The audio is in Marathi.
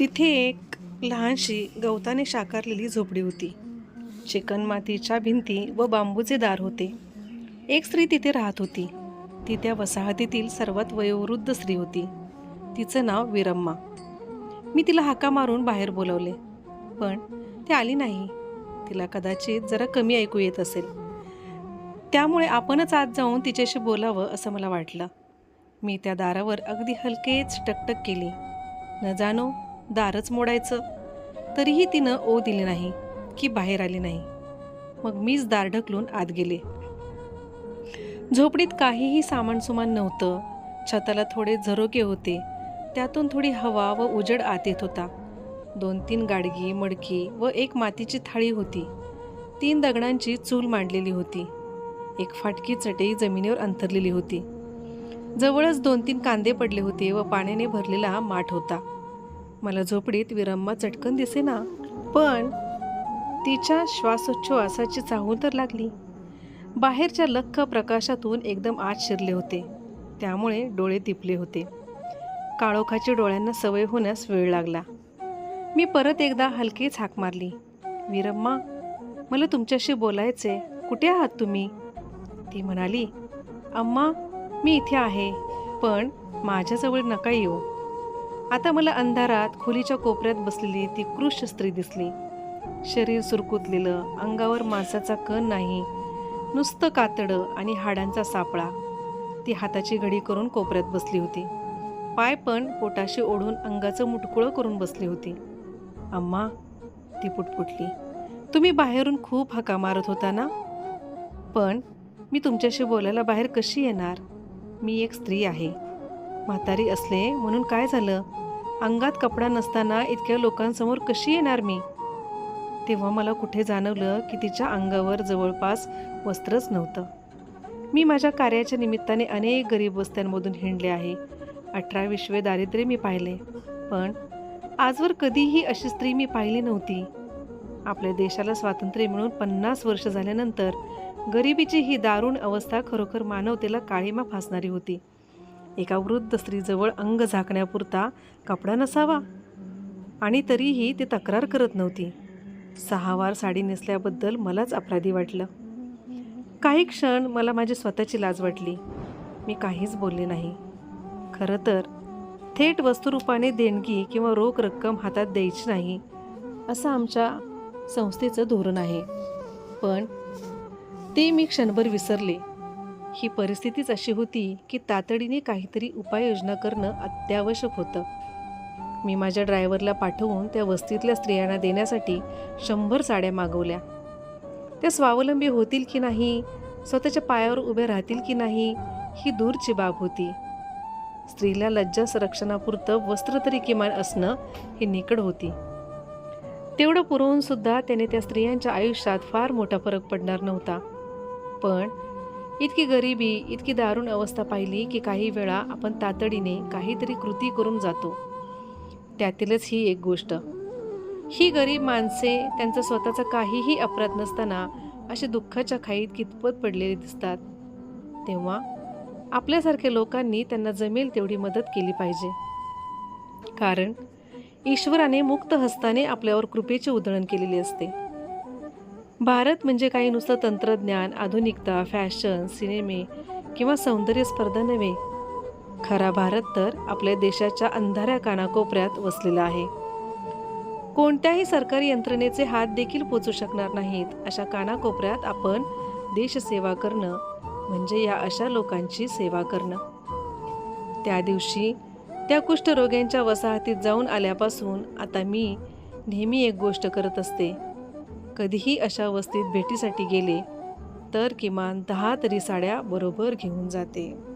तिथे एक लहानशी गवताने शाकारलेली झोपडी होती. चिकणमातीच्या भिंती व बांबूचे दार होते. एक स्त्री तिथे राहत होती. ती त्या वसाहतीतील सर्वात वयोवृद्ध स्त्री होती. तिचं नाव विरम्मा. मी तिला हाका मारून बाहेर बोलवले. पण ती आली नाही. तिला कदाचित जरा कमी ऐकू येत असेल. त्यामुळे आपणच आत जाऊन तिच्याशी बोलावं असं मला वाटलं. मी त्या दारावर अगदी हलकेच टकटक केली. न जाणो दारच मोडायचं. तरीही तिनं ओ दिली नाही की बाहेर आली नाही. मग मीच दार ढकलून आत गेले. झोपडीत काहीही सामान सुमान नव्हतं. छताला थोडे झरोके होते. त्यातून थोडी हवा व उजड आत येत होता. दोन तीन गाडगी मडकी व एक मातीची थाळी होती. तीन दगडांची चूल मांडलेली होती. एक फाटकी चटई जमिनीवर अंथरलेली होती. जवळच दोन तीन कांदे पडले होते व पाण्याने भरलेला माठ होता. मला झोपडीत विरम्मा चटकन दिसेना पण तिच्या श्वासोच्छ्वासाची चाहूल तर लागली. बाहेरच्या लख्ख प्रकाशातून एकदम आत शिरले होते. त्यामुळे डोळे दिपले होते. काळोखाची डोळ्यांना सवय होण्यास वेळ लागला. मी परत एकदा हलकीच हाक मारली. विरम्मा मला तुमच्याशी बोलायचे कुठे आहात तुम्ही? ती म्हणाली अम्मा मी इथे आहे पण माझ्याजवळ नका येऊ. आता मला अंधारात खोलीच्या कोपऱ्यात बसलेली ती कृश स्त्री दिसली. शरीर सुरकुतलेलं अंगावर मांसाचा कण नाही नुसतं कातडं आणि हाडांचा सापळा. ती हाताची घडी करून कोपऱ्यात बसली होती. पाय पण पोटाशी ओढून अंगाचं मुटकुळं करून बसली होती. अम्मा ती पुटपुटली तुम्ही बाहेरून खूप हका मारत होता ना? पण मी तुमच्याशी बोलायला बाहेर कशी येणार? मी एक स्त्री आहे. म्हातारी असले म्हणून काय झालं? अंगात कपडा नसताना इतक्या लोकांसमोर कशी येणार मी? तेव्हा मला कुठे जाणवलं की तिच्या अंगावर जवळपास वस्त्रच नव्हतं. मी माझ्या कार्याच्या निमित्ताने अनेक गरीब वस्त्यांमधून हिंडले आहे. अठरा विश्वे दारिद्र्य मी पाहिले. पण आजवर कधीही अशी स्त्री मी पाहिली नव्हती. आपल्या देशाला स्वातंत्र्य मिळून पन्नास वर्ष झाल्यानंतर गरिबीची ही दारुण अवस्था खरोखर मानवतेला काळीमा फासणारी होती. एका वृद्ध स्त्रीजवळ अंग झाकण्यापुरता कपडा नसावा. आणि तरीही ती तक्रार करत नव्हती. सहा वार साडी नेसल्याबद्दल मलाच अपराधी वाटलं. काही क्षण मला माझी स्वतःची लाज वाटली. मी काहीच बोलले नाही. खरं तर थेट वस्तुरूपाने देणगी किंवा रोख रक्कम हातात द्यायची नाही असं आमच्या संस्थेचं धोरण आहे. पण ते मी क्षणभर विसरले. ही परिस्थितीच अशी होती की तातडीने काहीतरी उपाययोजना करणं अत्यावश्यक होतं. मी माझ्या ड्रायव्हरला पाठवून त्या वस्तीतल्या स्त्रियांना देण्यासाठी शंभर साड्या मागवल्या. त्या स्वावलंबी होतील की नाही स्वतःच्या पायावर उभ्या राहतील की नाही ही दूरची बाब होती. स्त्रीला लज्जा संरक्षणापुरतं वस्त्र तरी किमान असणं ही निकड होती. तेवढं पुरवून सुद्धा त्याने त्या स्त्रियांच्या आयुष्यात फार मोठा फरक पडणार नव्हता. पण इतकी गरिबी इतकी दारुण अवस्था पाहिली की काही वेळा आपण तातडीने काहीतरी कृती करून जातो. त्यातीलच ही एक गोष्ट. ही गरीब माणसे त्यांचा स्वतःचा काहीही अपराध नसताना असे दुःखाच्या खाईत कितपत पडलेले दिसतात. तेव्हा आपल्यासारख्या लोकांनी त्यांना जमेल तेवढी मदत केली पाहिजे. कारण ईश्वराने मुक्त हस्ताने आपल्यावर कृपेची उधळण केलेली असते. भारत म्हणजे काही नुसतं तंत्रज्ञान आधुनिकता फॅशन सिनेमे किंवा सौंदर्य स्पर्धा नव्हे. खरा भारत तर आपल्या देशाच्या अंधाऱ्या कानाकोपऱ्यात वसलेला आहे. कोणत्याही सरकारी यंत्रणेचे हात देखील पोचू शकणार नाहीत अशा कानाकोपऱ्यात आपण देशसेवा करणं म्हणजे या अशा लोकांची सेवा करणं. त्या दिवशी त्या कुष्ठरोग्यांच्या वसाहतीत जाऊन आल्यापासून आता मी नेहमी एक गोष्ट करत असते. कधीही अशा वस्तीत भेटीसाठी गेले तर किमान दहा तरी साड्या बरोबर घेऊन जाते.